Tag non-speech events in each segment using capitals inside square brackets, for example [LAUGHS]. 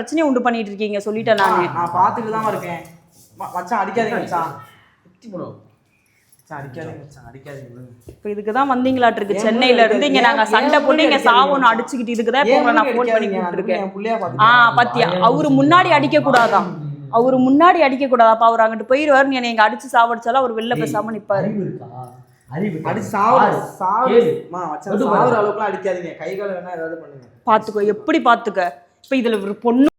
பிரச்சனையை உண்டு பண்ணிட்டு இருக்கீங்க சொல்லிட்டேன் நானு. நான் பார்த்துட்டு தான் இருக்கேன். மச்சான் அடிக்காதீங்க மச்சான். குட்டி ப்ரோ மச்சான் அடிக்காதீங்க மச்சான் அடிக்காதீங்க. விடுங்க. இப்போ இதுக்கு தான் வந்தீங்களாட்டு இருக்கு ஏன் சென்னையில இருந்து இங்க ஏன் நாங்க ஏன் சண்டை போட்டு இங்க ஏன் சாவுன்னு அடிச்சுக்கிட்டு இதுக்கு தான் இப்போ ஏன் உங்களை நான் ஃபோன் பண்ணி அடிக்காதீங்க? கூப்பிட்டுருக்கேன். என் புள்ளையா ஆ பார்த்துக்கோங்க. பாத்தியா? அவரு முன்னாடி அடிக்க அவரு முன்னாடி அடிக்க கூடாதா அப்ப அவர் அங்கிட்டு போயிருவாரு நீ அடிச்சு சாவடிச்சாலும் அவர் வெளில பேசாம நிப்பாரு. பாத்துக்கோ எப்படி பாத்துக்க? இப்ப இதுல ஒரு பொண்ணு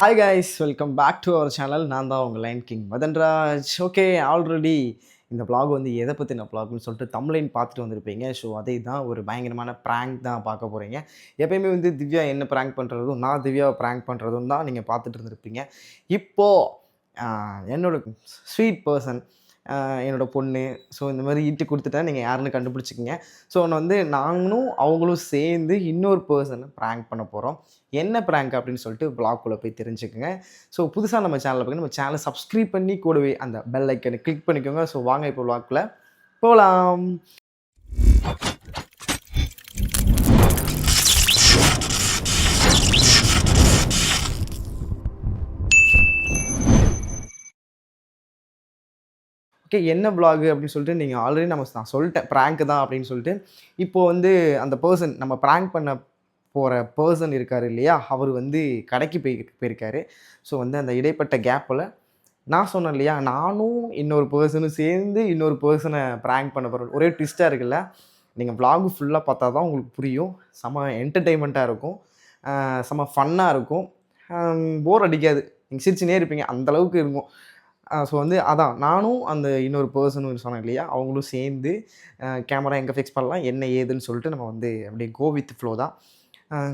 hi guys welcome back to our channel நான் தான் உங்கள் line king Madhanraj okay already இந்த பிளாக் வந்து எதை பற்றின பிளாக்னு சொல்லிட்டு தமிழின் பார்த்துட்டு வந்திருப்பீங்க. ஸோ அதே தான் ஒரு பயங்கரமான ப்ராங்க் தான் பார்க்க போகிறீங்க எப்பயுமே வந்து திவ்யா என்ன ப்ராங்க் பண்ணுறதும் நான் திவ்யாவை ப்ராங்க் பண்ணுறதும் தான் நீங்கள் பார்த்துட்டு இருந்திருப்பீங்க. இப்போது என்னோட ஸ்வீட் பர்சன் என்னோட பொண்ணு. ஸோ இந்த மாதிரி ஈட்டு கொடுத்துட்டா நீங்கள் யாருன்னு கண்டுபிடிச்சிக்கிங்க. ஸோ வந்து நாங்களும் அவங்களும் சேர்ந்து இன்னொரு பர்சனை ப்ராங்க் பண்ண போகிறோம் என்ன ப்ராங்க் அப்படின்னு சொல்லிட்டு பிளாக்குள்ளே போய் தெரிஞ்சுக்கோங்க. ஸோ புதுசாக நம்ம சேனலில் பார்க்க நம்ம சேனலை சப்ஸ்கிரைப் பண்ணி கூடவே அந்த பெல் ஐக்கனை கிளிக் பண்ணிக்கோங்க. ஸோ வாங்க இப்போ vlog-குள்ள போகலாம் ஓகே என்ன vlog அப்படின்னு சொல்லிட்டு நீங்கள் ஆல்ரெடி நம்ம நான் சொல்லிட்டேன். ப்ராங்க் தான் அப்படின்னு சொல்லிட்டு. இப்போது வந்து அந்த பர்சன் நம்ம ப்ராங்க் பண்ண போகிற பர்சன் இருக்கார் இல்லையா? அவர் வந்து கடைக்கு போய் போயிருக்காரு. ஸோ வந்து அந்த இடைப்பட்ட கேப்பில் நான் சொன்னேன் இல்லையா? நானும் இன்னொரு பர்சனும் சேர்ந்து இன்னொரு பர்சனை ப்ராங்க் பண்ண போகிறோம் ஒரே ட்விஸ்ட்டாக இருக்குல்ல? நீங்கள் vlog ஃபுல்லாக பார்த்தா தான் உங்களுக்கு புரியும். செம என்டர்டெயின்மெண்ட்டாக இருக்கும். செம ஃபன்னாக இருக்கும். போர் அடிக்காது. நீங்கள் சிரிச்சுனே இருப்பீங்க. அந்தளவுக்கு இருக்கும். ஸோ வந்து அதான் நானும் அந்த இன்னொரு பர்சனும் சொன்னேன் இல்லையா? அவங்களும் சேர்ந்து கேமரா எங்கே ஃபிக்ஸ் பண்ணலாம் என்ன ஏதுன்னு சொல்லிட்டு நம்ம வந்து அப்படியே கோ வித் ஃப்ளோ தான்.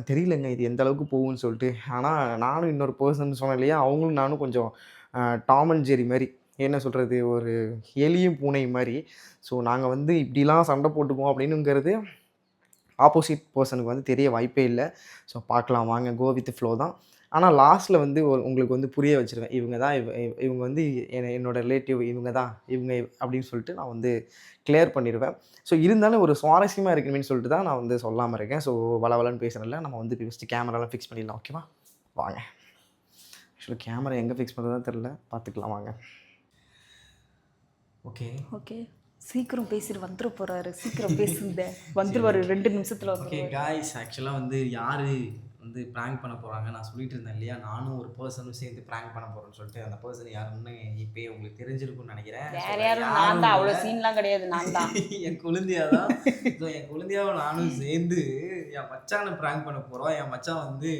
தெரியலங்க இது எந்த அளவுக்கு போகும்னு சொல்லிட்டு. ஆனால் நானும் இன்னொரு பர்சன் சொன்னேன் இல்லையா? அவங்களும் நானும் கொஞ்சம் டாம் அண்ட் ஜெரி மாதிரி என்ன சொல்கிறது ஒரு எலியும் பூனை மாதிரி. ஸோ நாங்கள் வந்து இப்படிலாம் சண்டை போட்டுக்குவோம் அப்படின்னுங்கிறது ஆப்போசிட் பர்சனுக்கு வந்து தெரிய வாய்ப்பே இல்லை. ஸோ பார்க்கலாம் வாங்க கோ வித் ஃப்ளோ தான். ஆனால் லாஸ்ட்டில் வந்து உங்களுக்கு வந்து புரிய வச்சுருவேன். இவங்க தான் இவ இவ- இவங்க வந்து என்ன என்னோட ரிலேட்டிவ் இவங்க தான் இவங்க அப்படின்னு சொல்லிட்டு நான் வந்து கிளியர் பண்ணிடுவேன் ஸோ இருந்தாலும் ஒரு சுவாரஸ்யமாக இருக்குன்னு சொல்லிட்டு தான் நான் வந்து சொல்லாமல் இருக்கேன். ஸோ வளவலன்னு பேசுகிறதில்ல நம்ம வந்து ஃபஸ்ட்டு கேமராலாம் ஃபிக்ஸ் பண்ணிடலாம் ஓகேவா வாங்க. ஆக்சுவலி கேமரா எங்கே ஃபிக்ஸ் பண்ணுறதுன்னு தெரில பார்த்துக்கலாம் வாங்க. ஓகே ஓகே சீக்கிரம் பேசிட்டு வந்துட போறாரு. சீக்கிரம் [LAUGHS] பேசுங்க. வந்துருவாரு ரெண்டு நிமிஷத்துல ஓகே காய்ஸ் ஆக்சுவலாக வந்து யார் வந்து ப்ராங்க் பண்ண போகிறாங்க நான் சொல்லிட்டு இருந்தேன் இல்லையா? நானும் ஒரு பர்சனும் சேர்ந்து ப்ராங்க் பண்ண போகிறேன்னு சொல்லிட்டு அந்த பர்சன் யாருன்னு இப்போயே உங்களுக்கு தெரிஞ்சிருக்கும்னு நினைக்கிறேன். So, வேற யாரும் நான் தான். அவ்வளவு இல்ல. சீன்லாம் கிடையாது நான் தான். [LAUGHS] என் குழந்தையா தான். என் குழந்தையாவை நானும் சேர்ந்து என் மச்சானை ப்ராங்க் பண்ண போகிறோம் என் மச்சான் வந்து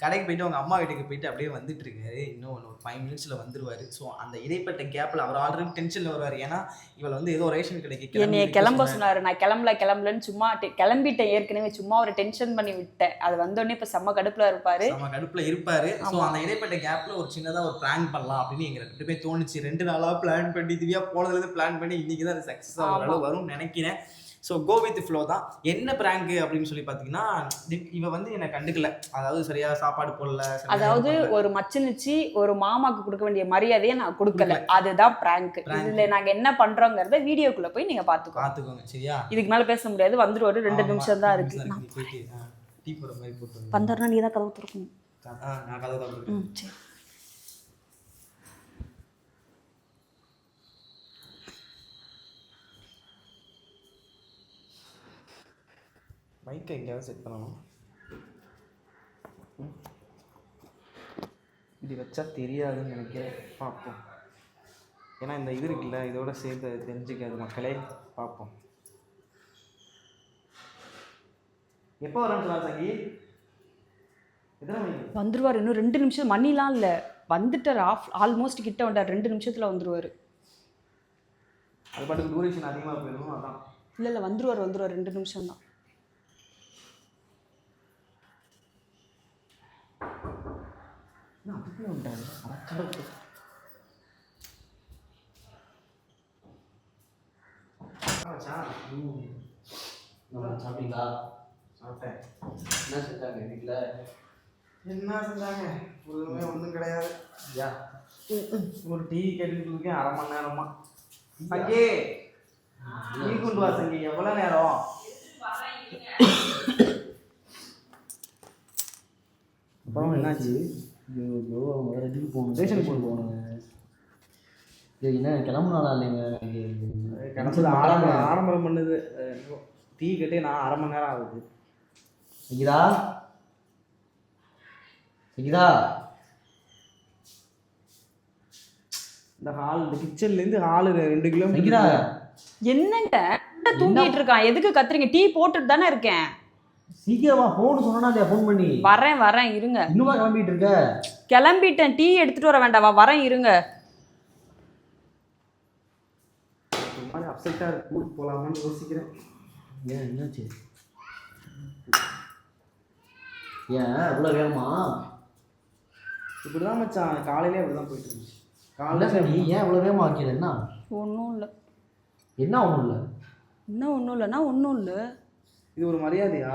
கடைக்கு போயிட்டு அவங்க அம்மா வீட்டுக்கு போயிட்டு அப்படியே வந்துட்டு இருக்காரு. இன்னும் ஒரு ஃபைவ் மினிட்ஸில் வந்துருவாரு. ஸோ அந்த இடைப்பட்ட கேப்பில் அவர் ஆல்ரெடி டென்ஷனில் வருவார். ஏன்னா இவள் வந்து ஏதோ ரேஷன் கடைக்கு என்னைய கிளம்பி சொன்னாரு. நான் கிளம்பல கிளம்பலன்னு சும்மா கிளம்பிட்டேன். ஏற்கனவே சும்மா ஒரு டென்ஷன் பண்ணி விட்டேன். அது வந்தோடனே இப்ப செம்ம கடுப்புல இருப்பாரு. நம்ம கடுப்புல இருப்பாரு. ஸோ. அந்த இடைப்பட்ட கேப்ல ஒரு சின்னதா ஒரு பிளான் பண்ணலாம் அப்படின்னு எங்க ரெண்டு பேர் தோணுச்சு. ரெண்டு நாளா பிளான் பண்ணி திவ்யா போனதுல இருந்து பிளான் பண்ணி இன்னைக்கு தான் அது சக்ஸஸ் ஆகிற வரும்னு நினைக்கிறேன். ஸோ கோ வித் ஃப்ளோ தான். என்ன பிராங்க் அப்படின்னு சொல்லி பார்த்தீங்கன்னா இவ வந்து என்னை கண்டுக்கல. அதாவது சரியா சாப்பாடு போடல அதாவது. ஒரு மச்சனிச்சு ஒரு மாமாக்கு கொடுக்க வேண்டிய மரியாதையை நான் கொடுக்கல. அதுதான் பிராங்க். இதுல நாங்க என்ன பண்றோங்கிறத வீடியோக்குள்ள போய் நீங்க பாத்துக்கோ. பார்த்துக்கோங்க சரியா? இதுக்கு மேல பேச முடியாது. வந்துருவாரு ரெண்டு ஆமா, நிமிஷம் தான் ரெண்டு இருக்கு. நிமிஷம் நீ போயிட்டு ஆ, டீ போடுற மாதிரி போட்டு வந்து. வந்தாருன்னா நீ தான் கதவு திறக்கணும் நான் கதை தான் சரி. மைக்கை எங்கேயாவது செட் பண்ணணும். இது வச்சா தெரியாதுன்னு நினைக்கிறேன் பார்ப்போம் ஏன்னா இந்த இது இருக்குல்ல இதோட சேர்த்து அது தெரிஞ்சுக்காது மக்களே பார்ப்போம் எப்போ சொல்லலாம் சங்கி வந்துருவாரு இன்னும் ரெண்டு நிமிஷம் மணிலாம் இல்ல வந்துட்டார் ஆஃப் ஆல்மோஸ்ட் கிட்ட வந்தார் ரெண்டு நிமிஷத்துல வந்துருவாரு அது பாட்டுக்கு டூரேஷன் அதிகமாக போயிடும் அதான் இல்ல இல்ல வந்துருவாரு வந்துருவாரு ரெண்டு நிமிஷம் தான் மச்சான். ம். நம்ம சாப்பிட்டீங்களா? சாப்பிட்டேன். என்ன செஞ்சாங்க வீட்டில் என்ன செஞ்சாங்க? ஒன்றுமே ஒன்றும் கிடையாது. யா. ஒரு டீ கேட்டுக்கிட்டு இருக்கேன் அரை மணி நேரமா. சங்கி டீ கொண்டு வா சங்கி. எவ்வளோ நேரம்? அப்புறம் என்னாச்சு? ஐயோ வேற இதுக்கு போகணும். Station ஸ்டேஷன் போகணுங்க ஏய் என்ன கிளம்புனாலா இல்லைங்க? கிடச்சது ஆரம்பம் ஆரம்பம் பண்ணுது. டீ கட்டி நான் அரை மணி நேரம் ஆகுது. சங்கீதா சங்கீதா இந்த ஹால் இந்த கிச்சன்லேருந்து ஹாலு ரெண்டு கிலோமீட்டர் என்னங்க? என்ன? தூங்கிட்டு இருக்கான். எதுக்கு கத்துறீங்க? டீ போட்டுட்டு தானே இருக்கேன். சீக்கிரமா ஃபோன் சொன்னா இல்லையா ஃபோன் பண்ணி? வரேன் வரேன் இருங்க. இன்னுமா கிளம்பிட்டு இருக்க? கிளம்பிட்டேன் டீ எடுத்துட்டு வர வேண்டாவா வரேன் இருங்க. மாதிரி அப்செட்டாக இருக்கு ஊருக்கு போகலாமான்னு யோசிக்கிறேன். ஏன் என்னாச்சு? ஏன் இவ்வளோ வேகமா? இப்படி தான் மச்சான் காலையிலே அப்படி தான் போயிட்டு இருந்துச்சு. காலையில் சரி ஏன் இவ்வளோ வேகமா ஆக்கியது என்ன? ஒன்றும் இல்லை. என்ன ஒன்றும் இல்லை? என்ன ஒன்றும் இல்லைன்னா ஒன்றும் இல்லை? இது ஒரு மரியாதையா?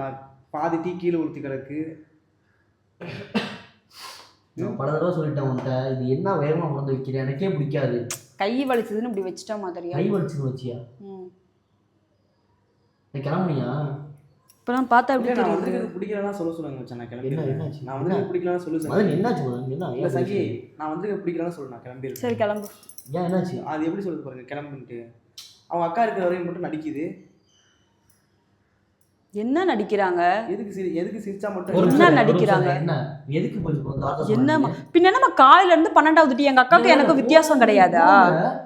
பாதி டீ கீழே ஊற்றி கிடக்கு. நான் பல தடவை சொல்லிட்டேன் உன்கிட்ட இது என்ன வேகமாக கொண்டு வந்து வைக்கிறேன் எனக்கே பிடிக்காது. கை வலிச்சதுன்னு இப்படி வச்சுட்டா மாதிரியா? கை வலிச்சுன்னு வச்சியா? ம். நீ கிளம்புனியா? இப்போ நான் பார்த்தா எப்படி நான் தெரியுது? வந்துருக்கிறது பிடிக்கலன்னா சொல்ல சொல்லுங்க மச்சான் நான் என்ன, கிளம்பிடுறேன்? நான் வந்து பிடிக்கலன்னா சொல்லு சங்கி என்னாச்சு என்ன இல்லை பேசுறீங்க? நான் வந்து பிடிக்கலன்னு சொல்லு நான் கிளம்பிடுறேன். சரி கிளம்பு. ஏன் என்னாச்சு? அது எப்படி சொல்லுது பாருங்க கிளம்புன்ட்டு. அவங்க அக்கா இருக்கிற வரையும் மட்டும் நடிக்குது. என்ன நடிக்கிறாங்க? எதுக்கு சிரி எதுக்கு சிரிச்சா மட்டும் ஒரு என்ன நடிக்கிறாங்க? என்ன? எதுக்கு வார்த்தை என்னம்மா? பின்ன என்னம்மா காலையில இருந்து பன்னெண்டாவது டீ எங்க அக்காவுக்கு எனக்கு வித்தியாசம் கிடையாதா.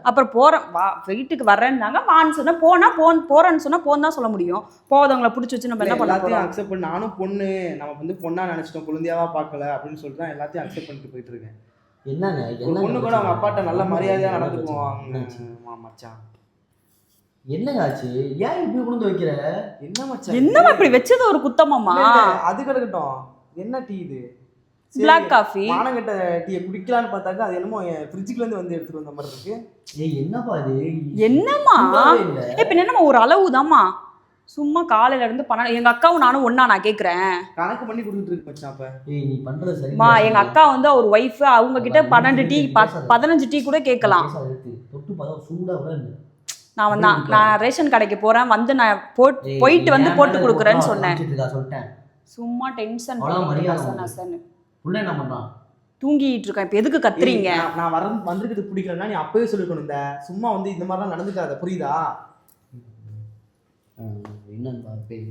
அப்புறம் போறேன் வா வீட்டுக்கு வரேன்னாங்க வான்னு சொன்னா போனா போன் போறேன்னு சொன்னா போன் தான் சொல்ல முடியும். போதவங்களை பிடிச்சி வச்சு நம்ம என்ன பண்ண எல்லாத்தையும் போறோம்? அக்செப்ட் பண்ணி நானும் பொண்ணு நம்ம வந்து பொண்ணா நினைச்சிட்டோம் குழந்தையாவா பார்க்கல அப்படின்னு சொல்லிட்டு தான் எல்லாத்தையும் அக்செப்ட் பண்ணிட்டு போயிட்டு இருக்கேன். என்னங்க பொண்ணு கூட அவங்க அப்பாட்ட நல்ல? மரியாதையா நடந்துக்குவாங்க. மச்சான். என்னங்க ஆச்சு? ஏன் இப்படி கொண்டு வந்து வைக்கிற? என்ன மச்சான் என்னம்மா இது? இப்படி வச்சது ஒரு குத்தமாமா அது கிடக்கட்டும். என்ன டீ இது? பிளாக் காஃபி மானங்கெட்ட டீயை குடிக்கலான்னு பார்த்தாக்கா அது என்னமோ ஃப்ரிட்ஜுக்குள்ள இருந்து வந்து எடுத்துட்டு வந்த மாதிரி இருக்கு. ஏய் என்னப்பா இது? என்னம்மா. இப்ப என்னம்மா ஒரு அளவுதாம்மா? சும்மா காலையில இருந்து பன்னெண்டு எங்க அக்காவும் நானும் ஒண்ணா நான் கேக்குறேன். கணக்கு பண்ணி கொடுத்துட்டு இருக்கு மச்சான் அப்ப. ஏய் நீ பண்றது சரி மா எங்க அக்கா வந்து அவர் ஒய்ஃப் அவங்க கிட்ட பன்னெண்டு டீ ப- பதினஞ்சு டீ கூட கேட்கலாம். தொட்டு பார்த்தா சூடா நான் வந்து நான் ரேஷன் கடைக்கு போறேன் வந்து நான் போட் போயிட்டு வந்து போட்டு கொடுக்குறேன்னு சொன்னேன். சும்மா டென்ஷன். புள்ள என்ன பண்றான் தூங்கிட்டு இருக்கேன் இப்ப எதுக்கு கத்துறீங்க? நான் வர வந்திருக்கிறது பிடிக்கலன்னா நீ அப்பவே சொல்லிருக்கணும் இந்த. சும்மா வந்து இந்த மாதிரிலாம் நடந்துக்காத புரியுதா?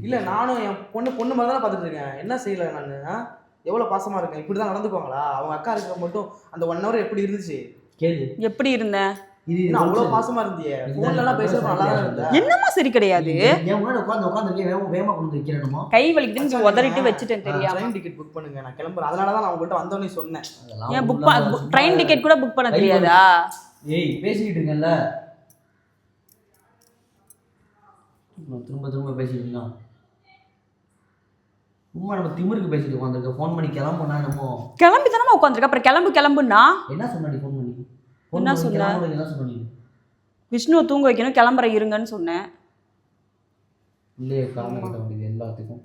இல்ல நானும் என் பொண்ணு பொண்ணு மாதிரி தான் பார்த்துட்டு இருக்கேன். என்ன செய்யல நான்? எவ்வளவு பாசமா இருக்கேன்? இப்படி தான் நடந்துக்குவாங்களா? அவங்க அக்கா இருக்கிற மட்டும் அந்த ஒன் ஹவர் எப்படி இருந்துச்சு? கேளு. எப்படி இருந்தேன்? இது அவ்வளவு பாசமா இருந்தியே? எல்லாம் பேசுறது நல்லா தான் இருந்த என்னம்மா சரி கிடையாது. என் முன்னாடி உட்காந்து உட்காந்து வேகமா வேகமா கொண்டு வந்து வைக்கிறேனுமோ கை வலிக்குதுன்னு உதறிட்டு வச்சுட்டேன் தெரியாம. ட்ரெயின் டிக்கெட் புக் பண்ணுங்க நான் கிளம்புறேன். அதனால தான் நான் உங்கள்கிட்ட வந்தோடனே சொன்னேன். ஏன் புக் ட்ரெயின் டிக்கெட் கூட புக் பண்ண தெரியாதா? ஏய் பேசிக்கிட்டு இருக்கேன்ல. திரும்ப திரும்ப பேசிட்டு சும்மா நம்ம திமிருக்கு பேசிட்டு உட்காந்துருக்க ஃபோன் பண்ணி கிளம்புனா என்னமோ. கிளம்பி தானே உட்காந்துருக்க அப்புறம் கிளம்பு கிளம்புன்னா? என்ன சொன்னாடி ஃபோன் என்ன சொன்ன? விஷ்ணுவை தூங்க வைக்கணும் கிளம்புற இருங்கன்னு சொன்னேன் இல்லையே காரணம் கிட்ட முடியுது எல்லாத்துக்கும்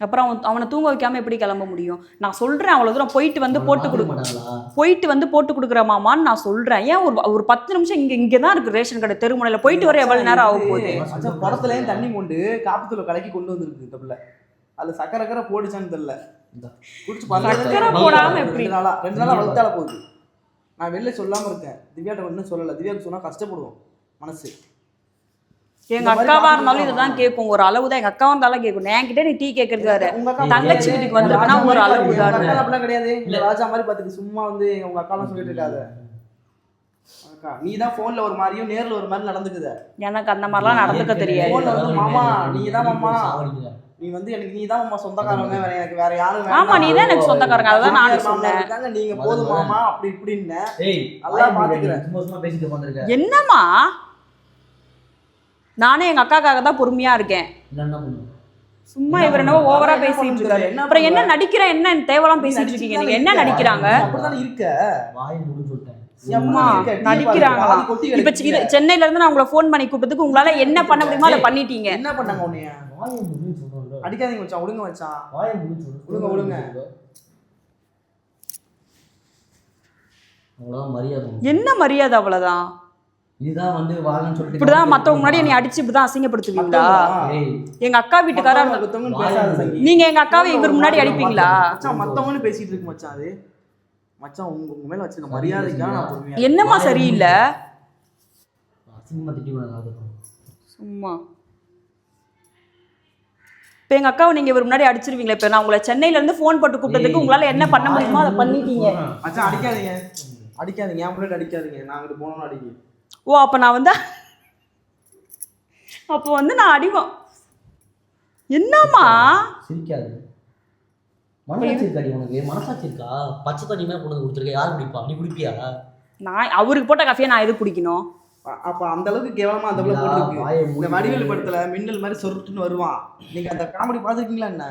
அப்புறம் அவன் அவனை தூங்க வைக்காம எப்படி கிளம்ப முடியும் நான் சொல்றேன் அவ்வளவு தூரம் போயிட்டு வந்து போட்டு பார்த்துக்க கொடு மாட்டாங்களா போயிட்டு வந்து போட்டு கொடுக்குற மாமான்னு நான் சொல்றேன் ஏன் ஒரு ஒரு பத்து நிமிஷம் இங்க இங்க தான் இருக்கு ரேஷன் கடை தெருமுனையில போயிட்டு வர எவ்வளவு நேரம் ஆக போகுது மச்சான் குடத்துலயும் தண்ணி மொண்டு காப்பத்தூளை கலக்கி கொண்டு வந்திருக்கு பிள்ளை அதுல சக்கரை கரை போடுச்சான்னு தெரியல. குடிச்சு சக்கரை பாருங்க. போடாம ரெண்டு எப்படி? நாளா ரெண்டு நாளா வளர்த்தால போகுது நான் வெளில சொல்லாம இருக்கேன். திவ்யாட்ட ஒன்றும் சொல்லல. திவ்யாவுக்கு சொன்னா கஷ்டப்படுவோம். மனசு. எங்க அக்காவா இருந்தாலும். இதுதான் கேட்கும் ஒரு அளவு தான் எங்க அக்காவா இருந்தாலும் கேட்கும். என்கிட்ட நீ டீ கேட்கறது தங்கச்சி வீட்டுக்கு வந்திருக்கனா ஒரு அளவு. தான். அப்படிலாம் கிடையாது. இந்த ராஜா மாதிரி பார்த்துட்டு சும்மா வந்து உங்க அக்காலாம் சொல்லிட்டு இருக்காத. அக்கா நீ தான் போன்ல ஒரு மாதிரியும் நேர்ல ஒரு மாதிரி நடந்துக்குத. எனக்கு அந்த மாதிரிலாம் நடந்துக்க தெரியாது. போன்ல வந்து மாமா, நீதான் மாமா. நீ வந்து எனக்கு நீ தான் சொந்தக்காரங்க வேற எனக்கு வேற யாரும் ஆமா நீ தான் எனக்கு சொந்தக்காரங்க. அதான் நானும் சொன்னேன். நீங்க போதும் மாமா அப்படி இப்படின்னு. நல்லா பாத்துக்கிறேன். என்னம்மா? நானே எங்க அக்காக்காக தான் பொறுமையா இருக்கேன். என்ன சும்மா என்ன இவர் பண்ணுவ? ஓவரா என்ன பேசிட்டு? இருக்காரு. என்ன அப்புறம் என்ன? நடிக்கிற என்ன தேவலாம் பேசிட்டு இருக்கீங்க? நீங்க என்ன நடிக்கிறாங்க? அப்படிதான் இருக்க. வாய் மூடு சொல்லிட்டேன். அம்மா இருக்க, டீ நடிக்கிறாங்களா? இப்ப சென்னையில இருந்து நான் உங்களை ஃபோன் பண்ணி கூப்பிட்டதுக்கு உங்களால என்ன பண்ண முடியுமோ அதை பண்ணிட்டீங்க. என்ன பண்ணாங்க அடிக்காதீங்க மச்சான் ஒழுங்க மச்சான். வாயை. அவ்வளவுதான் மரியாதை உனக்கு. என்ன மரியாதை அவ்வளவுதான்? இதுதான் வந்து சொல்லிட்டு இப்படிதான் மத்தவங்க முன்னாடி என்னை அடிச்சு இப்படிதான் அசிங்கப்படுத்துவீங்களா? எங்க அக்கா வீட்டுக்காரா இருந்தா நீங்க எங்க அக்காவை இவர் முன்னாடி அடிப்பீங்களா? மச்சான் மத்தவங்களும் பேசிட்டு இருக்கு மச்சான் அது. மச்சான் உங்க உங்க மேல வச்சிருக்க பொறுமையா என்னம்மா சரியில்லை? சும்மா. இப்போ எங்க அக்காவை நீங்க இவர் முன்னாடி அடிச்சிருவீங்களா? இப்போ நான் உங்களை சென்னையில இருந்து ஃபோன் போட்டு கூப்பிட்டதுக்கு உங்களால என்ன பண்ண முடியுமோ அதை பண்ணிட்டீங்க. மச்சான் அடிக்காதீங்க. அடிக்காதீங்க. என் பிள்ளைட்டு அடிக்காதீங்க. நான் அங்கிட்டு போனோம்னு அடிக்க ஓ அப்ப நான் வந்து அப்போ வந்து நான் அடிவோம். என்னம்மா? சிரிக்காது மனசாட்சி இருக்காடி உனக்கு? மனசாட்சி இருக்கா? பச்சை தண்ணி மேலே கொண்டு வந்து கொடுத்துருக்க யார் குடிப்பா? நீ குடிப்பியா? நான் அவருக்கு போட்ட காஃபியை நான் எது குடிக்கணும்? அப்ப அந்த அளவுக்கு கேவலமா அந்த பிள்ளை போட்டுருக்கு. இந்த. வடிவேல் படத்துல மின்னல் மாதிரி சொருட்டுன்னு வருவான். நீங்க அந்த காமெடி பாத்துருக்கீங்களா என்ன.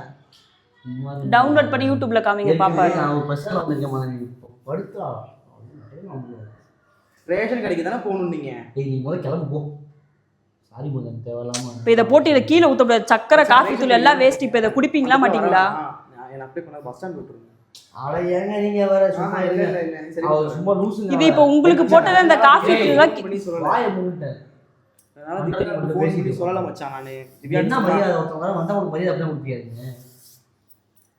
டவுன்லோட் பண்ணி யூடியூப்ல காமிங்க பாப்பா. படுத்தா ரேஷன் கடைக்கு தானே போகணும் நீங்க? நீ முதல்ல கிளம்பு போ. சாரி மகன் தேவையில்லாம இப்போ இதை போட்டு இதை கீழே ஊத்த முடியாது சக்கரை காஃபி தூள் எல்லாம் வேஸ்ட் இப்போ இதை குடிப்பீங்களா மாட்டீங்களா? நான் அப்படியே கொண்டு பஸ் ஸ்டாண்ட் விட்டுருங்க. இது இப்போ உங்களுக்கு போட்டது இந்த காஃபி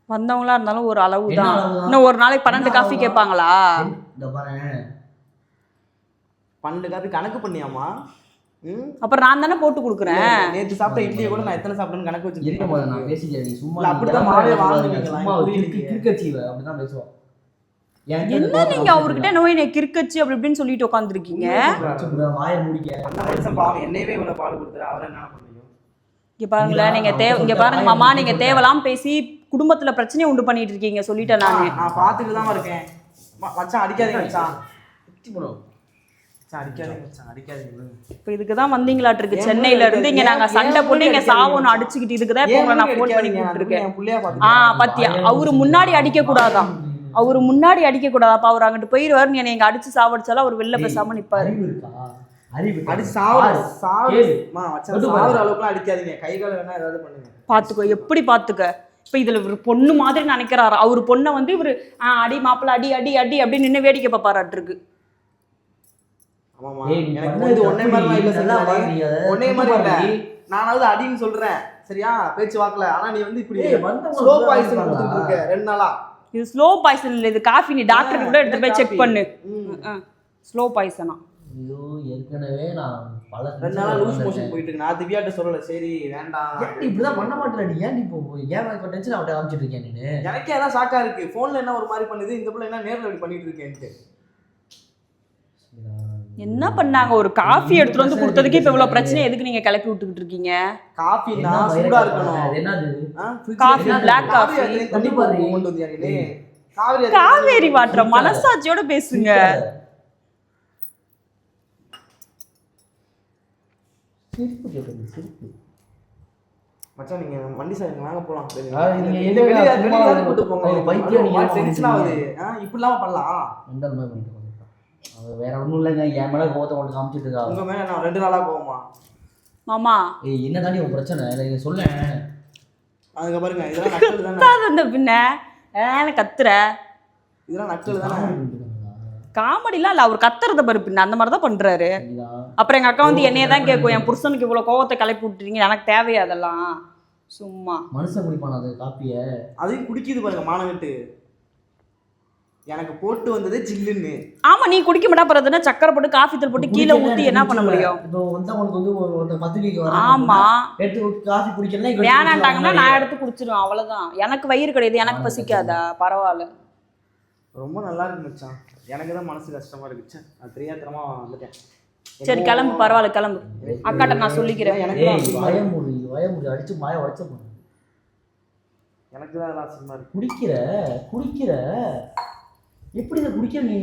வந்தவங்களா இருந்தாலும் ஒரு அளவு தான்? இன்னும் ஒரு நாளைக்கு பன்னெண்டு காஃபி? கேட்பாங்களா? பன்னெண்டு காப்பி கணக்கு பண்ணியாமா அப்புறம் நான் தானே போட்டு கொடுக்குறேன். நேத்து சாப்பிட்ட இட்லியை கூட நான் எத்தனை சாப்பிட்டேன்னு கணக்கு போது நான் வச்சிருக்கேன் பேசிக்கிறேன் சும்மா அப்படிதான் மாவே? சும்மா கிறுக்கச்சிவ அப்படிதான் பேசுவோம். என்ன நீங்க அவர்கிட்ட நோய் என்னை கிறுக்கச்சு அப்படி இப்படின்னு சொல்லிட்டு உட்காந்துருக்கீங்க இங்க பாருங்களேன் நீங்க தேவ இங்க பாருங்க மாமா நீங்க தேவலாம் பேசி குடும்பத்துல பிரச்சனையை உண்டு பண்ணிட்டு இருக்கீங்க சொல்லிட்டேன் நானு. நான் பார்த்துட்டு தான் இருக்கேன். மச்சான் அடிக்காதீங்க மச்சான். இப்போ இதுக்கு தான் வந்தீங்களாட்டு இருக்கு ஏன் சென்னையில இருந்து இங்க நாங்க சண்டை போட்டு இங்க? சாவோன்னு அடிச்சுக்கிட்டு இதுக்கு தான் இப்போ நான் ஃபோன் பண்ணி கூப்பிட்டுருக்கேன். ஆ. பாத்தியா? அவரு முன்னாடி அடிக்க கூடாதான் அவரு முன்னாடி அடிக்க கூடாது அப்ப அவர் அங்கிட்டு போயிருவாரு நீ என்னை இங்க அடிச்சு சாவடிச்சாலும் அவர் வெளில பேசாம நிப்பாரு. பாத்துக்கோ எப்படி பாத்துக்க? இப்ப இதுல ஒரு பொண்ணு மாதிரி நினைக்கிறாரு? அவர் பொண்ணை வந்து இவரு அடி மாப்பிள்ள அடி அடி அடி அப்படின்னு நின்னு வேடிக்கை பார்ப்பாராட்டு நானாவது அடின்னு சொல்றேன். சரியா? பேச்சு வாக்கல. ஆனா நீ வந்து இப்படி ஸ்லோ பாய்சன்? கொடுத்துட்டு இருக்க. ரெண்டு நாளா? இது ஸ்லோ பாய்சன் இல்ல இது காஃபி நீ டாக்டர் கூட எடுத்து போய் செக் பண்ணு. ம். ஸ்லோ பாய்சனா ஐயோ ஏற்கனவே நான் பல ரெண்டு நாளா லூஸ் மோஷன் போயிட்டு இருக்கு. நான் திவ்யாட்ட சொல்லல. சரி வேண்டாம். ஏன் நீ இப்படிதான் பண்ண மாட்டேன் நீ? ஏன் நீ இப்போ ஏன் இப்போ டென்ஷன் அவட்ட காமிச்சிட்டு இருக்கேன் நீ எனக்கே அதான் ஷாக்கா இருக்கு. போன்ல என்ன ஒரு மாதிரி பண்ணுது? இந்த பிள்ளை என்ன நேர்ல இப்படி பண்ணிட்டு இருக்கேன்ட்டு என்ன பண்ணாங்க? ஒரு காஃபி எடுத்துட்டு வந்து கொடுத்ததுக்கு இப்ப இவ்வளவு பிரச்சனை எதுக்கு நீங்க கிளப்பி விட்டுக்கிட்டு இருக்கீங்க என்ன சூடா இருக்கணும். Coffee, black coffee Kaveri water மனசாட்சியோட பேசுங்க. மச்சான் நீங்க வண்டி சார் வாங்க போலாம். வெளிய கூட்டு போங்க. நீங்க டென்ஷன் ஆகுது. இப்படிலாம் பண்ணலாம்? அவன் வேற ஒன்றும் இல்லைங்க. என் மேல கோவத்தை கொண்டு காமிச்சிட்டு இருக்கா. உங்க மேல நான் ரெண்டு நாளா போவோமா மாமா. ஏய் என்ன தாண்டி உன் பிரச்சனை? இல்லை நீங்க சொல்லேன் அதுக்கு பாருங்க இதெல்லாம் [LAUGHS] நக்கல் தானே. அது இந்த பின்ன? ஏன்னு கத்துற. இதெல்லாம் நக்கல் தானே. காமெடிலாம் இல்ல அவர் கத்துறத பாரு பின்ன. அந்த மாதிரி தான் பண்றாரு. அப்புறம் எங்க அக்கா வந்து என்னைய தான் கேட்கும். என் புருஷனுக்கு இவ்வளவு கோவத்தை கிளப்பி விட்டுறீங்க. எனக்கு தேவையா அதெல்லாம்? சும்மா. மனுஷன் குடிப்பான அது? காப்பியை? அதையும் குடிக்குது பாருங்க மானங்கட்டு. எனக்கு போட்டு வந்ததே ஜில்லுன்னு. ஆமா நீ குடிக்க மாட்டா பிறகுனா சக்கரை போட்டு காஃபி தூள் போட்டு கீழே ஊத்தி என்ன பண்ண முடியும்? இப்போ வந்து அவனுக்கு வந்து ஒரு வர ஆமா. எடுத்து காஃபி குடிக்கலாம் வேணாண்டாங்கன்னா நான் எடுத்து குடிச்சிருவேன் அவ்வளவுதான். எனக்கு வயிறு கிடையாது எனக்கு பசிக்காதா? பரவாயில்ல. ரொம்ப நல்லா இருக்கு மச்சான். எனக்கு தான் மனசு கஷ்டமா இருக்கு நான் தெரியாதனமா வந்துட்டேன். சரி கிளம்பு பரவாயில்ல கிளம்பு. அக்காட்ட நான் சொல்லிக்கிறேன். எனக்கு அசிங்கமா இருக்கு. வயமுடி வயமுடி அடிச்சு மாய உடச்ச போன எனக்கு தான் குடிக்கிற குடிக்கிற. எப்படி இதை குடிக்கிற நீ?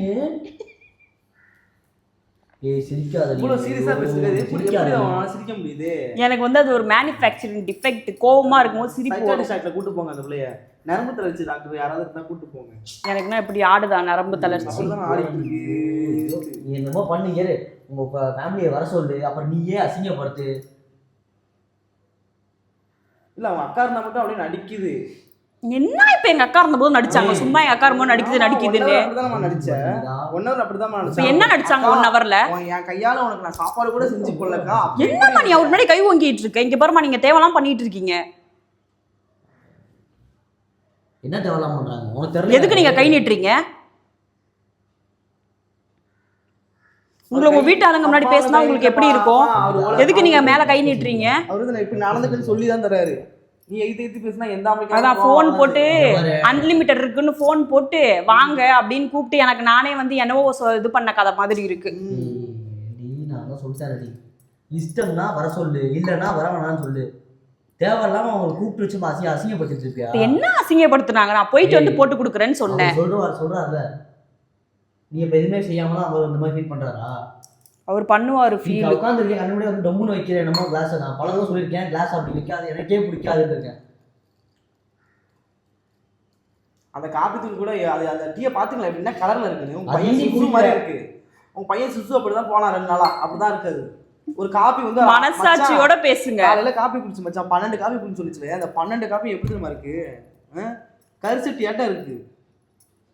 எனக்கு வந்து அது ஒரு மேனுஃபேக்சரிங் டிஃபெக்ட் கோவமா இருக்கும்போது சிரிப்பு வரும். கூட்டு போங்க அந்த பிள்ளைய. நரம்பு தளர்ச்சி டாக்டர் யாராவது இருந்தா கூட்டு போங்க. எனக்குன்னா இப்படி ஆடுதா நரம்பு தளர்ச்சி? அப்படிதான் ஆடிட்டு இருக்கு. நீ என்னமோ பண்ணு ஏறு. உங்க ஃபேமிலியை வர சொல்லு. அப்புறம் நீயே அசிங்கப்படுத்து. இல்ல அவன் அக்கா இருந்தா மட்டும் அப்படியே நடிக்குது. என்ன இப்ப எங்க அக்கா இருந்தபோது நடிச்சாங்க? சும்மா எங்க அக்கா இருக்கும்போது நடிக்குது நடிக்குதுன்னு. அப்படிதான் நடிச்சேன் ஒன் ஹவர் அப்படிதான் இப்ப நடிச்சேன் என்ன நடிச்சாங்க ஒன் ஹவர்ல என் கையால உனக்கு நான் சாப்பாடு கூட செஞ்சு போடலக்கா. என்னம்மா நீ அவர் முன்னாடி கை ஓங்கிட்டு இருக்க? இங்க பாருமா நீங்க தேவையெல்லாம் பண்ணிட்டு இருக்கீங்க. என்ன தேவையில்லாம பண்றாங்க? உனக்கு தெரியல எதுக்கு நீங்க கை நீட்டுறீங்க? உங்களை உங்க வீட்டு ஆளுங்க முன்னாடி பேசினா உங்களுக்கு எப்படி இருக்கும்? எதுக்கு நீங்க மேல கை நீட்டுறீங்க? அவரு இப்படி நடந்துக்குன்னு சொல்லி தான் தராரு நீ எய்த்து எய்த்து பேசினா எந்த அதான் ஃபோன் போட்டு அன்லிமிட்டட் இருக்குன்னு ஃபோன் போட்டு வாங்க அப்படின்னு கூப்பிட்டு எனக்கு நானே வந்து என்னவோ சொ- இது பண்ண கதை மாதிரி இருக்கு. நீ நான் சொல்லிட்டேன் இஷ்டம்னா வர சொல்லு இல்லைன்னா வர வேணாம்னு சொல்லு. தேவையில்லாம அவங்களை கூப்பிட்டு வச்சு அசிங்க அசிங்கப்படுத்திட்டு என்ன அசிங்கப்படுத்துனாங்க? நான் போயிட்டு வந்து போட்டு கொடுக்குறேன்னு சொன்னேன். சொல்றாரு சொல்றாருல. நீ இப்ப எதுவுமே செய்யாம தான் அவர் இந்த மாதிரி ஃபீல் பண்றாரா? அவர் பண்ணுவாரு ஃபீல் உட்காந்துருக்கேன் கண்ணு முன்னாடி வந்து டொம்முன்னு வைக்கிறேன் என்னமோ கிளாஸ் நான் பல தடவை சொல்லியிருக்கேன் கிளாஸ் அப்படி வைக்காது எனக்கே பிடிக்காதுன்னு இருக்கேன். அந்த காப்பி தூள் கூட அது அந்த டீயை பாத்துக்கலாம் எப்படின்னா கலர்ல இருக்குன்னு உங்க அது பையன் குடிக்கிற. மாதிரி இருக்கு. உங்க பையன் சுசு அப்படிதான் போனா ரெண்டு நாளா. அப்படிதான் இருக்காது. ஒரு காப்பி வந்து மனசாட்சியோட பேசுங்க. காலையில காப்பி குடிச்சு மச்சான். பன்னெண்டு காப்பி குடிச்சு சொல்லிச்சுல. அந்த பன்னெண்டு காப்பி எப்படி தெரியுமா இருக்கு? ஆ? கரிசட்டியாட்டம் இருக்கு.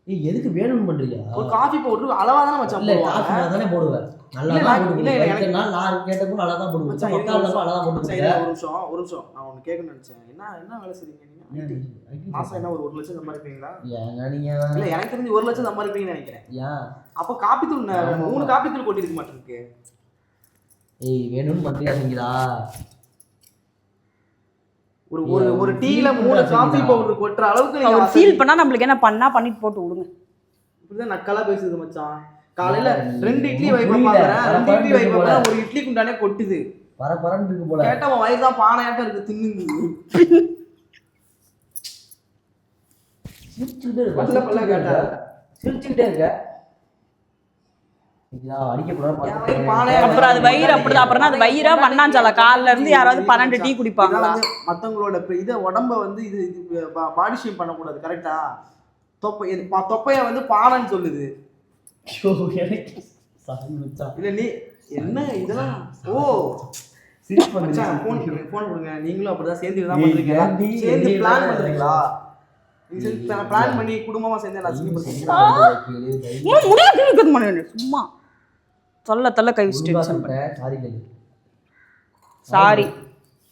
ஏய் எதுக்கு வேணும்னு பண்றியா ஒரு காஃபி பவுடர் அளவா தானே மச்சான் இல்ல நான் தானே போடுவேன் நல்லா தான் நான்- போடுவேன் இத்தனை நாள் நான் கேட்டப்போ நல்லா தான் போடுவேன் மச்சான், இல்லாம நல்லா தான் இருங்க, ஒரு நிமிஷம் ஒரு நிமிஷம் நான் ஒண்ணு கேட்கணும்னு நினைச்சேன் என்ன என்ன வேலை செய்றீங்க நீங்க மாசம் என்ன ஒரு ஒரு லட்சம் சம்பாதிப்பீங்களா ஏங்க நீங்க இல்ல எனக்கு தெரிஞ்சு ஒரு லட்சம் சம்பாதிப்பீங்கன்னு நினைக்கிறேன் ஏன் அப்போ காப்பி தூள் ந-. மூணு காப்பி தூள் கொட்டிருக்க மாட்டிருக்கு ஏய் வேணும்னு பண்றியா செஞ்சா ஒரு ஒரு ஒரு டீல மூணு சரிங்களா? பவுடர் கொட்டுற அளவுக்கு நீங்க ஃபீல் பண்ணா நம்மளுக்கு என்ன பண்ணா பண்ணிட்டு போட்டு விடுங்க. இப்படிதான் நக்கலா பேசுது மச்சான். காலையில ரெண்டு இட்லி வைப்ப. பாக்குறேன். ரெண்டு இட்லி வைப்ப. பாக்குறேன், ஒரு இட்லி குண்டானே கொட்டுது. வர பரண்டு இருக்கு போல. கேட்டா உன் வயிறு தான் பானையாட்டம் இருக்கு தின்னு சிரிச்சுக்கிட்டே இருக்க. சிரிச்சுக்கிட்டே இருக்க இதா அடிக்கக்கூடாது என் வயிறு பானையா அப்புறம் அது வயிறு அப்படிதான் அப்புறம் அது வயிறா பண்ணாஞ்சால காலைல இருந்து யாராவது பன்னெண்டு டீ குடிப்பாங்களா? மத்தவங்களோட இத உடம்ப வந்து இது பாடி ஷேம் பண்ணக்கூடாது கரெக்டா தொப்பை தொப்பைய வந்து பானைன்னு சொல்லுது. இல்ல நீ என்ன இதெல்லாம்? ஓ. போன் போன் கொடுங்க. நீங்களும் அப்படிதான் சேர்ந்து தான் பண்றீங்க? சேர்ந்து பிளான் பண்றீங்களா? பிளான் பண்ணி குடும்பமா சேர்ந்து மனு சும்மா. சொல்ல தள்ள கை வச்சுட்டு. சாரி.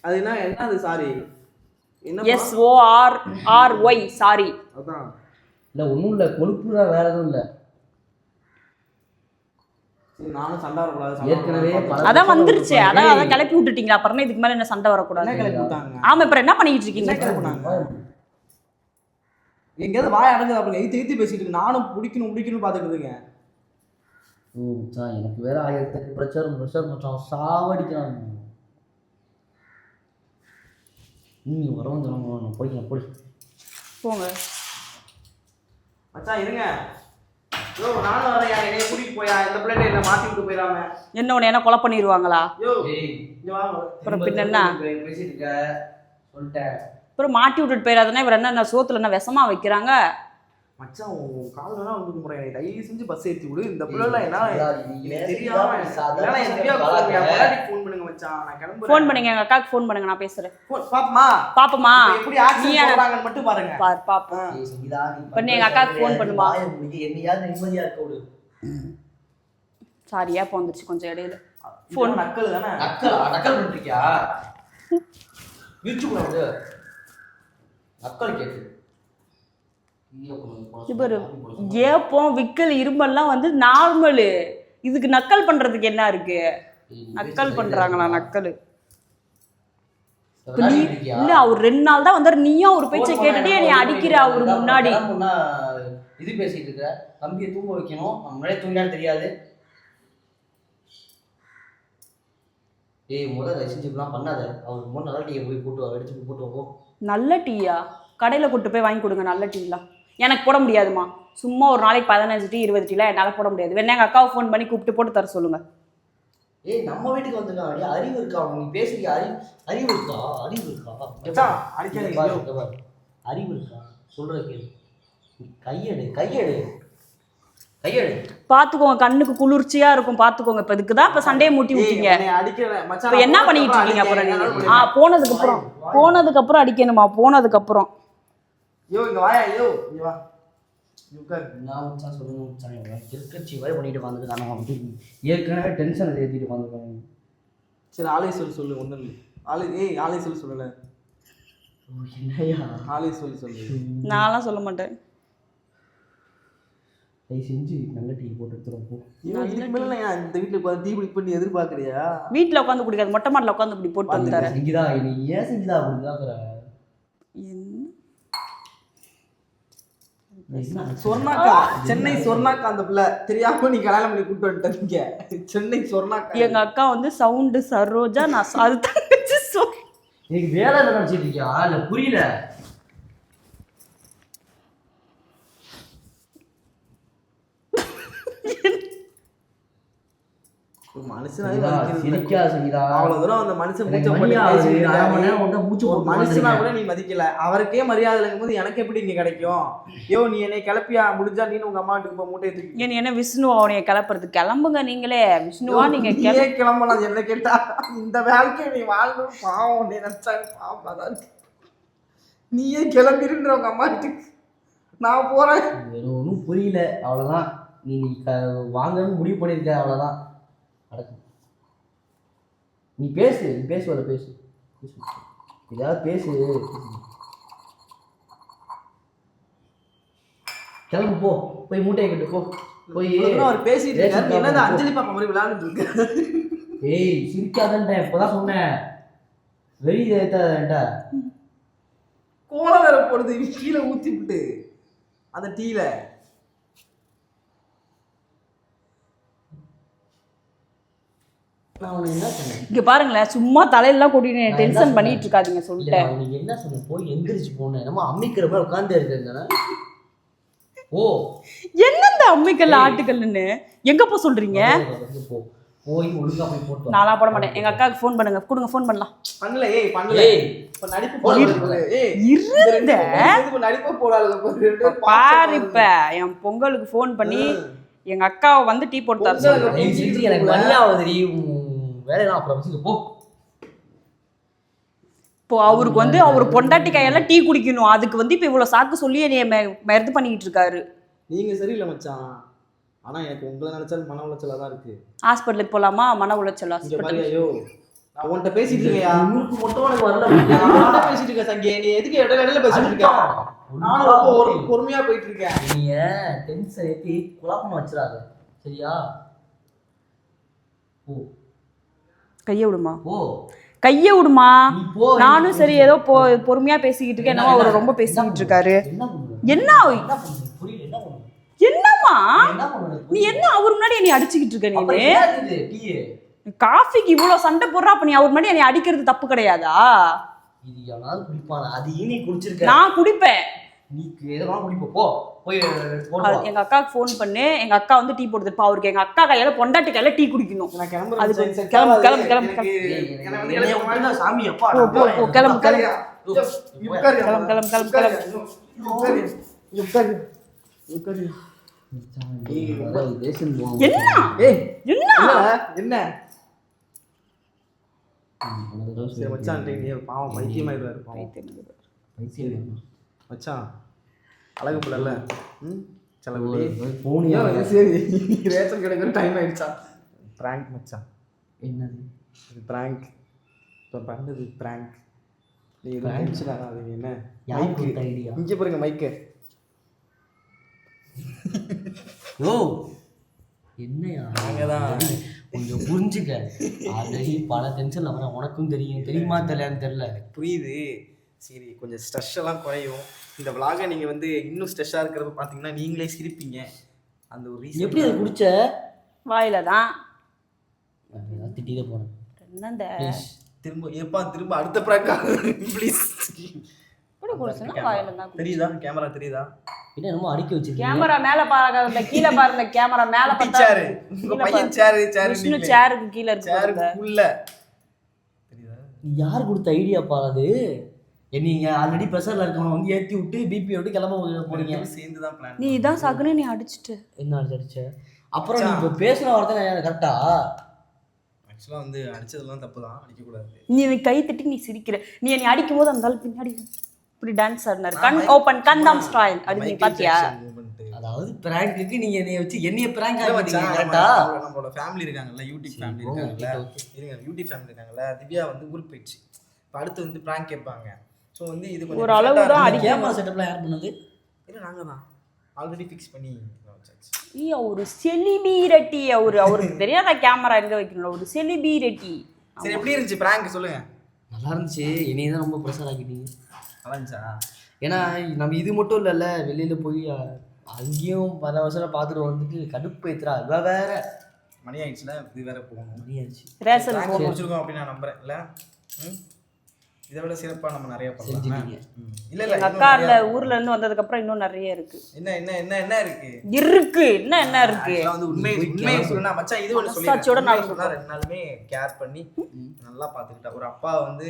அது என்ன என்ன அது சாரி? என்ன S O R R Y sorry. அதான். இல்ல ஒண்ணும் இல்ல கொழுப்பு தான் வேற எதுவும் இல்ல. சரி, நானும் சண்டை வரக்கூடாது ஏற்கனவே அதான் வந்துருச்சு. அதான் அதான் கிளப்பி விட்டுட்டீங்களா? அப்புறம் இதுக்கு மேல என்ன சண்டை வரக்கூடாது? கிளப்பி விட்டாங்க? ஆமா அப்புறம் என்ன பண்ணிட்டு இருக்கீங்க? எங்கேயாவது வாய் அடங்குது அப்படி எய்த்து எய்த்து பேசிட்டு இருக்கு. நானும் பிடிக்கணும் பிடிக்கணும் பாத்துக்கிட்டுங்க ஓ மச்சான் எனக்கு வேற ஆயிரத்தி எட்டு பிரச்சனை ப்ரெஷர் மச்சான் சாவடிக்கிறான். நீ வரவும் சொல்லுங்க போய்க்கலாம் போய் போங்க. மச்சான் இருங்க. யோ நானும் வரேன் என்னைய கூட்டிட்டு போயா? இந்த பிள்ளைட்ட என்ன மாத்தி விட்டு போயிடாம. என்ன உன்னை என்ன கொலை பண்ணிடுவாங்களா? யோ ஏய் இங்க வா அப்புறம் பின்ன என்ன? பேசிட்டு இருக்க. சொல்லிட்டேன். அப்புறம் மாட்டி விட்டுட்டு போயிடாதுன்னா இவர் என்ன என்ன சோத்துல என்ன விஷமா வைக்கிறாங்க? மச்சான் உன் கால் வேணா வந்து என்னை தயவு செஞ்சு பஸ் ஏத்தி விடு. இந்த பிள்ளை என்ன தெரியாம ஃபோன் பண்ணுங்க மச்சான். நான் கிளம்புறேன். ஃபோன் பண்ணுங்க எங்க அக்காவுக்கு ஃபோன் பண்ணுங்க நான் பேசுறேன். ஃபோன் பாப்பமா? பாப்பமா? எப்படி ஆக்சன் மட்டும் பாருங்க. பார் பாப்போம். பண்ணு, எங்க அக்காவுக்கு phone பண்ணுமா? என்னையாவது நிம்மதியா இருக்க விடு. சாரியா வந்துருச்சு கொஞ்சம் இடையில? ஃபோன் நக்கல் தானே? நக்கல்? நக்கல் பண்ணிருக்கியா விரிச்சு கூடாது நக்கல் கேட்டு இவரு ஏப்பம் விக்கல் இருமல்லாம் வந்து நார்மலு. இதுக்கு நக்கல் பண்றதுக்கு என்ன இருக்கு? நக்கல் பண்றாங்களா நக்கல்? இப்ப நீ இல்ல அவர் ரெண்டு நாள் தான் வந்தாரு. நீயும் அவர் பேச்சை கேட்டுட்டு என்னை அடிக்கிற அவரு முன்னாடி. முன்னா இது பேசிட்டு இருக்க. தம்பியை தூங்க வைக்கணும். முன்னாடியே தூங்கினாலும் தெரியாது. ஏய் முதல்ல செஞ்சு இப்படிலாம் பண்ணாத. அவருக்கு முன்னாடி நல்ல டீயை போய் போட்டு வா, எடுத்து போட்டு வா. நல்ல டீயா? கடையில கூட்டு போய் வாங்கி கொடுங்க நல்ல டீலாம். எனக்கு போட முடியாதுமா சும்மா ஒரு நாளைக்கு பதினஞ்சு டீ இருபது டீலாம் என்னால் போட முடியாது. வேணா எங்கள் அக்காவை ஃபோன் பண்ணி கூப்பிட்டு போட்டு தர சொல்லுங்க. ஏய் நம்ம வீட்டுக்கு வந்திருக்காங்க அறிவு இருக்கா? அவன் நீ பேசுறிய? அறிவு அறிவு இருக்கா? அறிவு இருக்கா. அறிவு இருக்கா? சொல்ற கேளு. கையெடு கையெடு. கையெடு. பார்த்துக்கோங்க கண்ணுக்கு குளிர்ச்சியா இருக்கும். பார்த்துக்கோங்க இப்போ இதுக்கு தான் இப்போ சண்டையை மூட்டி விட்டீங்க. என்னை பண்ணிட்டு இருக்கீங்க அப்புறம் ஆ போனதுக்கு அப்புறம் போனதுக்கு அப்புறம் அடிக்கணுமா போனதுக்கு அப்புறம். யோ இங்க வாயா யோ. இங்க வா. நான் மச்சான் சொல்லுங்க இவன் கிறுக்கச்சி வேலை பண்ணிட்டு வந்துருக்காங்க வந்து ஏற்கனவே டென்ஷன் ஏற்றிட்டு வந்துருக்காங்க சரி ஆளே சொல்லு சொல்லு ஒன்றும் இல்லை. ஏய் ஆளே சொல்லு சொல்லல. ஓ, என்னய்யா ஆளே சொல்லு சொல்லு. நான்லாம் சொல்ல மாட்டேன். தயவு செஞ்சு நல்ல டீ போட்டு எடுத்துருவோம் இதுக்கு மேல இந்த வீட்டுல உட்காந்து டீ குடி பண்ணி எதிர்பார்க்கறியா? வீட்டில் உட்காந்து குடிக்காது மொட்டை மாட்டில் உட்காந்து இப்படி போட்டு வந்து தரேன் செஞ்சுதா நீ ஏன் என்ன? சொர்ணாக்கா. சென்னை சொர்ணாக்கா அந்த பிள்ளை. தெரியாம நீ கல்யாணம் பண்ணி கூட்டு வந்துட்டீங்க சென்னை சொர்ணாக்கா. எங்க அக்கா வந்து சவுண்டு சரோஜா நான் ச- அது தங்கச்சி சொல் எனக்கு வேலை என்ன நினச்சிட்டு இருக்கியா? இல்லை புரியல. மனுஷனாவே சங்கீதா, அவ்வளவு தூரம் அந்த மனுஷன் மூச்சை ஒரு மனுஷனா. கூட நீ மதிக்கல. அவருக்கே மரியாதை இல்லைங்கும் போது எனக்கு எப்படி இங்க கிடைக்கும்? யோ நீ என்னை கிளப்பியா? முடிஞ்சா நீ உங்க அம்மா வீட்டுக்கு போய் மூட்டையை தூக்கி ஏன் என்ன விஷ்ணுவா உனைய கிளப்புறது? கிளம்புங்க நீங்களே. விஷ்ணுவா நீங்க கிளம்பலாம் என்ன கேட்டா. இந்த வாழ்க்கையை நீ வாழணும் பாவம் நீ நினைச்சா பாவம் அதான். இருக்கு. நீயே கிளம்பிருன்ற உங்க அம்மா வீட்டுக்கு நான் போறேன். ஒன்றும் புரியல. அவ்வளோதான் நீ வாங்கன்னு முடிவு பண்ணியிருக்க அவ்வளோதான் அடக்கம் நீ பேசு நீ பேசுவல பேசு. ஏதாவது பேசு. கிளம்பு போ. போய் மூட்டையை கட்டு போ. போய் அவர் பேசிட்டு இருக்காரு. அஞ்சலி பாப்பா மாதிரி இருக்க ஏய் சிரிக்காதன்றேன் இப்போதான் சொன்னேன். வெறி ஏத்தாதன்டா. கோலம் வேற போடுது. கீழே ஊத்தி விட்டு அந்த டீல நான் உனக்கு என்ன சொன்னேன் இங்க பாருங்களேன் சும்மா தலையெல்லாம் கொட்டிட்டு நான் டென்ஷன்? பண்ணிட்டு இருக்காதீங்க சொல்லிட்டேன். நான் உனக்கு என்ன சொன்னேன்? போய் எந்திரிச்சு போனேன். நம்ம அம்மிக்கிற மாதிரி உட்காந்து இருக்கேன் ஓ என்ன இந்த அம்மிக்கல் ஆட்டுக்கல்லுன்னு? எங்க போ சொல்றீங்க? போய் ஒழுங்கா போய் போட்டு. நான்லாம் போட மாட்டேன். எங்க அக்காவுக்கு ஃபோன் பண்ணுங்க. கொடுங்க ஃபோன் பண்ணலாம். பண்ணல ஏய் பண்ணல. ஏய். இப்ப நடிப்பு போடு, போடாத. ஏய் இருந்த பேரும் நடிப்பு போடாத பாரு இப்ப. என் பொங்கலுக்கு ஃபோன் பண்ணி எங்க அக்காவை வந்து டீ போட்டு தர எனக்கு மணியாவதுரி வேலையெல்லாம் அப்புறம் வச்சுக்க போ. இப்போ அவருக்கு வந்து அவர் பொண்டாட்டி கையால டீ குடிக்கணும். அதுக்கு வந்து இப்போ இவ்வளவு சாக்கு சொல்லி என்னைய மெ- மெருது பண்ணிட்டு இருக்காரு. நீங்க சரியில்லை மச்சான். ஆனா எனக்கு உங்களை நினைச்சாலும் மன உளைச்சலா தான் இருக்கு. ஹாஸ்பிட்டலுக்கு போலாமா? மன உளைச்சல் ஹாஸ்பிட்டல் ஐயோ. நான் உன்கிட்ட பேசிட்டு இருக்கையா உங்களுக்கு மட்டும் எனக்கு வரல நான் பேசிட்டு இருக்கேன் சங்கே. நீ எதுக்கு இடையில இடையில பேசிட்டு இருக்க? நானும் ரொம்ப ஒரு பொறுமையா போயிட்டு இருக்கேன். நீங்க டென்ஷன் ஏத்தி குழப்பம் வச்சிடாத. சரியா? போ. கையை விடுமா? கையை விடுமா? நீ நானும் சரி ஏதோ பொ பொறுமையா பேசிக்கிட்டு இருக்கேன். என்னமோ அவர் ரொம்ப பேசிக்கிட்டு இருக்காரு. என்ன என்னம்மா? நீ என்ன அவர் முன்னாடி என்னை அடிச்சுக்கிட்டு இருக்க நீ காஃபிக்கு இவ்வளவு சண்டை போடுறா அப்ப நீ அவர் முன்னாடி என்னை அடிக்கிறது தப்பு கிடையாதா? நான் குடிப்பேன். நீ எதனா குடிப்ப போ போய். எங்க அக்காவுக்கு ஃபோன் பண்ணு. எங்க அக்கா வந்து டீ போட்டு தருப்பா. அவருக்கு எங்க அக்கா கையால பொண்டாட்டி கையால டீ குடிக்கணும். அதுக்கு. கிளம்பு, கிளம்பு. கிளம்பு, சாமி அப்பா கிளம்பு. கிளம்பு. கிளம்பு, கிளம்பு, கிளம்பு, போகணும். என்ன? என்ன? மச்சான் நீ பாவம் பைத்தியமாயிருவாரு பாவம். பைத்தியம். மச்சான் அழகு புள்ளல ம்? செலவு போனியா? சரி. [LAUGHS] ரேஷன் கிடைக்கிற டைம் ஆயிடுச்சா? பிராங்க் மச்சான். என்னது? இது பிராங்க் இப்போ பண்ணது பிராங்க் நீ எதுவும் Prank? டென்ஷன் ஆகாதீங்க என்ன? மைக்கு ஐடியா இங்கே பாருங்க மைக்கு யோ என்னையா? நாங்க தான். கொஞ்சம் புரிஞ்சுக்க. ஆல்ரெடி பல டென்ஷன்ல வர உனக்கும் தெரியும். தெரியுமா தெரியலையான்னு தெரியல. புரியுது. சரி கொஞ்சம் ஸ்ட்ரெஸ் எல்லாம் குறையும். இந்த விலாகை நீங்கள் வந்து இன்னும் ஸ்ட்ரெஸ்ஸாக இருக்கிறப்ப பார்த்தீங்கன்னா நீங்களே சிரிப்பீங்க. அந்த ஒரு reason எப்படி அது குடிச்ச? வாயில தான். திட்டிதான் போனேன் திரும்ப எப்பா திரும்ப அடுத்த ப்ராங்கா ப்ளீஸ் வாயில தான் குடி. தெரியுதா? கேமரா தெரியுதா? என்ன என்னமோ அடுக்கி வச்சிருக்கீங்க. கேமரா மேல பாருங்க கீழே பாருங்க கேமரா மேல பார்த்தா சேரு உங்க பையன் சேரு சேரு விஷ்ணு சேருக்கு கீழே இருக்கு. சேருக்கு உள்ள தெரியுதா? நீ யார் கொடுத்த ஐடியாப்பா அது? நீங்க ஆல்ரெடி ப்ரெஷர்ல இருக்கவங்க வந்து ஏத்தி விட்டு பிபி விட்டு கிளம்ப போறீங்க. போறீங்க சேர்ந்து தான் பிளான் நீ இதான் சாக்குன்னு நீ அடிச்சிட்டு. என்ன அடிச்ச அப்புறம் நீ இப்போ பேசின வார்த்தை கரெக்டா ஆக்சுவலாக வந்து அடிச்சதெல்லாம் தப்பு தான் அடிக்கக்கூடாது. நீ கை தட்டி நீ சிரிக்கிற. நீ என்னை அடிக்கும் போது அந்த பின்னாடி இப்படி டான்ஸ் ஆடினாரு. கண் ஓப்பன் கந்தாம் ஸ்டைல் அப்படின்னு நீ பாத்தியா? அதாவது பிராங்குக்கு நீங்க என்னைய வச்சு என்னைய பிராங்க் ஆகிட்டீங்க மச்சான், கரெக்டா நம்ம- நம்மளோட ஃபேமிலி இருக்காங்கல்ல யூடியூப் ஃபேமிலி இருக்காங்கல்ல இருங்க யூடியூப் ஃபேமிலி இருக்காங்கல்ல திவ்யா வந்து ஊருக்கு போயிடுச்சு. இப்போ அடுத்து வந்து ப்ராங்க் கேட்பாங்க. ஸோ வந்து இது கொஞ்சம் ஒரு அளவு தான் அடி- கேமரா செட்டப்லாம் யார் பண்ணது? இல்லை நாங்கள் தான். ஆல்ரெடி ஃபிக்ஸ் பண்ணி ஈ ஒரு செலிபிரிட்டி. அவரு அவருக்கு தெரியாத கேமரா எங்க வைக்கணும் ஒரு செலிபிரிட்டி. சரி எப்படி இருந்துச்சு? ப்ராங்க் சொல்லுங்க. நல்லா இருந்துச்சு. என்னைய தான் ரொம்ப ப்ரெஷர் ஆக்கிட்டீங்க. நல்லா இருந்துச்சா? ஏன்னா நம்ம இது மட்டும் இல்லைல்ல வெளியில போய் அங்கேயும் பல வருஷம் பார்த்துட்டு வந்துட்டு கடுப்பு ஏத்துறா. இவ வேற. மணி ஆயிடுச்சுல இது வேற போகணும். முடியாச்சு ரேஷன் ப்ராங்க் முடிச்சிருக்கோம் அப்படின்னு நான் நம்புறேன். இல்லை? ம்? இதை விட சிறப்பாக நம்ம நிறைய பண்ணலாம். இல்ல இல்ல எங்க இன்னும் அக்கா நிறைய இல்ல ஊர்ல இருந்து வந்ததுக்கு அப்புறம் இன்னும் நிறைய இருக்கு. என்ன என்ன என்ன என்ன இருக்கு? இருக்கு. என்ன என்ன இருக்கு? வந்து உண்மை உண்மையை சொன்னா மச்சான் இது ஒன்று சொல்லி நடந்து சொன்னா ரெண்டு நாளுமே கேர் பண்ணி நல்லா பார்த்துக்கிட்டா. ஒரு அப்பா வந்து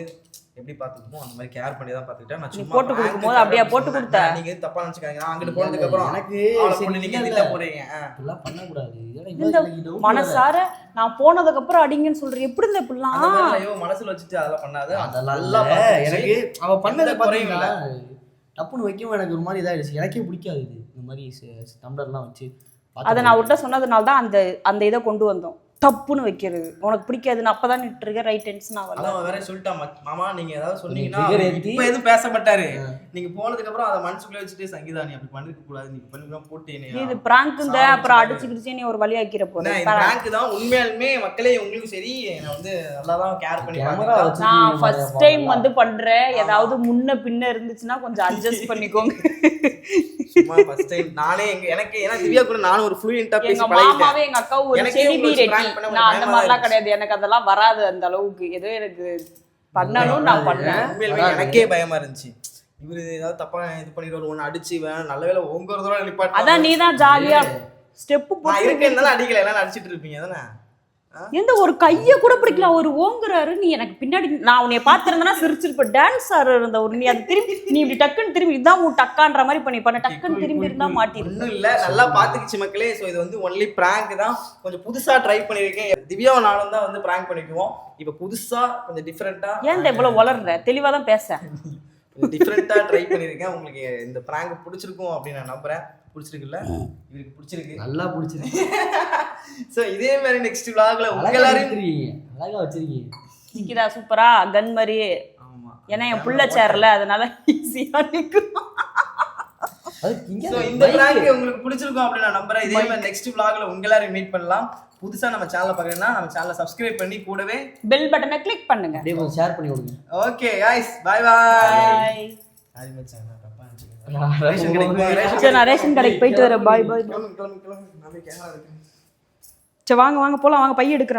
எப்படி பார்த்துக்குமோ அந்த மாதிரி கேர் பண்ணி தான் பார்த்துக்கிட்டா நான் சும்மா போட்டு கொடுக்கும்போது அப்படியா? அப்படி போட்டு சொன்னேன். கொடுத்த? நீங்க தப்பா நினைச்சுக்காதீங்க. நான் அங்கிட்டு போனதுக்கு அப்புறம் எனக்கு சரி நீங்க இல்ல, போறீங்க. இந்த இவ எனக்கு doubt மனசார நான் போனதுக்கு அப்புறம் அடிங்கன்னு சொல்றேன் எப்படி இந்த இப்படிலாம்? ஐயோ மனசுல வச்சுட்டு அதெல்லாம் பண்ணாத. அதெல்லாம் நல்லா. எனக்கு அவ பண்ணது பாத்தீங்களா? டப்புன்னு வைக்கவும் எனக்கு ஒரு மாதிரி இதாயிடுச்சு. எனக்கே பிடிக்காது இது. இந்த மாதிரி டம்ளர்லாம் வச்சு அதை நான் விட்ட சொன்னதுனால தான் அந்த அந்த இதை கொண்டு வந்தோம். தப்புன்னு வைக்கிறது. உனக்கு பிடிக்காதுன்னு அப்பதான் நிட்டு ரைட் ஆகல அதான் அவன் வேற சொல்லிட்டான் மாமா நீங்க ஏதாவது சொன்னீங்கன்னா இப்ப எதுவும் பேச மாட்டாரு நீங்க போனதுக்கு அப்புறம் அதை மனசுக்குள்ளே வச்சுட்டு சங்கீதா நீ அப்படி பண்ணிருக்க கூடாது. நீ பண்ணி போட்டு நீ என்னைய இது பிராங்க்குங்க சாவடிச்சு அப்புறம். அடிச்சு கிடிச்சு நீ ஒரு வழியாக்கிற நான் இந்த prank தான் உண்மையாலுமே மக்களே உங்களுக்கும் சரி. நான் வந்து நல்லா தான் கேர் பண்ணி கேமரா பார்த்துக்கிட்டேன். வச்சு நான் ஃபர்ஸ்ட் டைம் வந்து பண்றேன். ஏதாவது முன்ன பின்ன இருந்துச்சுன்னா கொஞ்சம் அட்ஜஸ்ட் [LAUGHS] பண்ணிக்கோங்க. சும்மா first time. நானே எங்க எனக்கு ஏன்னா திவ்யா கூட நானும் ஒரு ஃப்ளூயண்டா பேசி எங்க பழகிட்டேன். மாமாவே எங்க அக்கா ஒரு எனக்கே நான் அந்த மாதிரிலாம். கிடையாது. எனக்கு அதெல்லாம் வராது அந்த அளவுக்கு. ஏதோ எனக்கு பண்ணணும் நான் பண்ணேன். எனக்கே பயமா இருந்துச்சு. இவரு ஏதாவது தப்பா இது பண்ணிடுவாரு ஒன்னு அடிச்சு வேணாம் நல்ல வேலை உங்கிறதோட நிப்பாட்டு அதான் நீ தான் ஜாலியா ஸ்டெப் நான் போட்டு இருக்கேன் அடிக்கல. எல்லாம் அடிச்சிட்டு இருப்பீங்க தானே எந்த ஒரு கைய கூட பிடிக்கல. ஒரு ஓங்குறாரு. நீ எனக்கு பின்னாடி நான் உன்னைய பார்த்திருந்தேன்னா சிரிச்சிருப்ப. டான்ஸ் ஆடுற இருந்த ஒரு நீ அது திரும்பி நீ இப்படி டக்குன்னு திரும்பி இதான் உன் டக்கான்ற மாதிரி பண்ணி பண்ண. டக்குன்னு திரும்பி இருந்தா ஒன்றும் இல்ல. நல்லா பாத்துக்கிச்சு மக்களே. ஸோ இது வந்து ஒன்லி பிராங்க் தான். கொஞ்சம் புதுசா ட்ரை பண்ணியிருக்கேன் திவ்யாவை நானும் தான் வந்து பிராங்க் பண்ணிக்குவோம். இப்போ புதுசா கொஞ்சம் டிஃப்ரெண்டா ஏன் இவ்வளவு வளர்ற? தெளிவா தான் பேச. டிஃப்ரெண்டா ட்ரை பண்ணியிருக்கேன் உங்களுக்கு இந்த பிராங்க் பிடிச்சிருக்கும் அப்படின்னு நான் நம்புறேன். பிடிச்சிருக்குல்ல? இவருக்கு பிடிச்சிருக்கு. நல்லா பிடிச்சிருக்கு. [LAUGHS] ஸோ இதே மாதிரி நெக்ஸ்ட் விளாக்ல உங்க வச்சிருக்கீங்க. அழகா வச்சிருக்கீங்க. நிக்கிறா சூப்பரா கன் மாதிரி. ஆமா. ஏன்னா என் புள்ள சேரல அதனால ஈஸியா அது ஸோ இந்த பிராங்க் உங்களுக்கு பிடிச்சிருக்கும் அப்படின்னு நான் நம்புறேன். இதே மாதிரி நெக்ஸ்ட் விளாக்ல உங்க எல்லாரையும் மீட் பண்ணலாம். புதுசா நம்ம சேனலை பார்க்கறதுனா நம்ம சேனலை சப்ஸ்கிரைப் பண்ணி கூடவே பெல் பட்டனை கிளிக் பண்ணுங்க. ஷேர் பண்ணி விடுங்க okay bye bye Bye. Sorry மச்சான். நான் ரேஷன் கடைக்கு போயிட்டு வரேன். பாய் பாய் சரி வாங்க வாங்க போலாம். வாங்க பைய எடுக்கிறேன்.